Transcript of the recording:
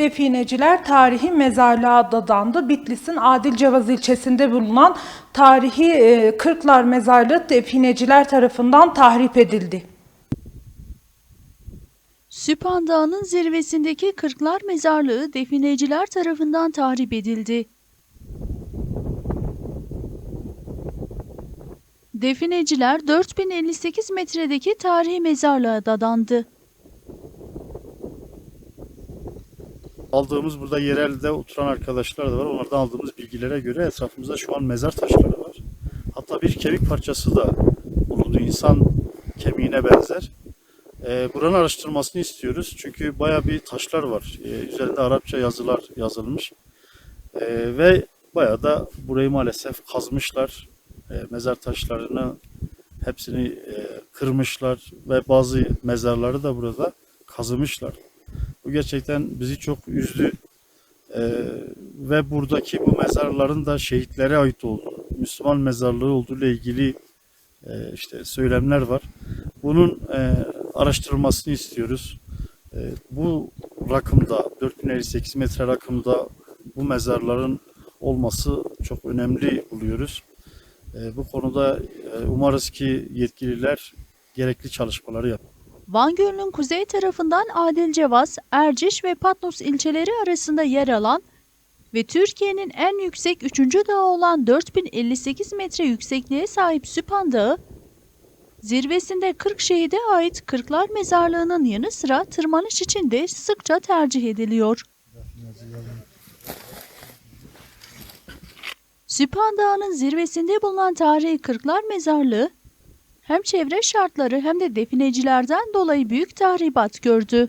Defineciler Tarihi Mezarlığı adandı. Bitlis'in Adilcevaz ilçesinde bulunan tarihi e, Kırklar Mezarlığı defineciler tarafından tahrip edildi. Süphan Dağı'nın zirvesindeki Kırklar Mezarlığı defineciler tarafından tahrip edildi. Defineciler 4058 metredeki tarihi mezarlığa dadandı. Aldığımız burada yerelde oturan arkadaşlar da var. Onlardan aldığımız bilgilere göre etrafımızda şu an mezar taşları var. Hatta bir kemik parçası da bulundu. İnsan kemiğine benzer. Ee, buranın araştırmasını istiyoruz. Çünkü baya bir taşlar var. Ee, üzerinde Arapça yazılar yazılmış. Ee, ve baya da burayı maalesef kazmışlar. Ee, mezar taşlarını hepsini e, kırmışlar ve bazı mezarları da burada kazımışlar. Bu gerçekten bizi çok üzdü. Ee, ve buradaki bu mezarların da şehitlere ait olduğu, Müslüman mezarlığı olduğu ile ilgili e, işte söylemler var. Bunun e, araştırılmasını istiyoruz. E, bu rakımda 4058 metre rakımda bu mezarların olması çok önemli buluyoruz. E, bu konuda e, umarız ki yetkililer gerekli çalışmaları yapar. Van Gölü'nün kuzey tarafından Adilcevaz, Erciş ve Patnos ilçeleri arasında yer alan ve Türkiye'nin en yüksek 3. dağı olan 4058 metre yüksekliğe sahip Süphan Dağı, zirvesinde 40 şehide ait Kırklar Mezarlığı'nın yanı sıra tırmanış için de sıkça tercih ediliyor. Süphan Dağı'nın zirvesinde bulunan tarihi Kırklar Mezarlığı, hem çevre şartları hem de definecilerden dolayı büyük tahribat gördü.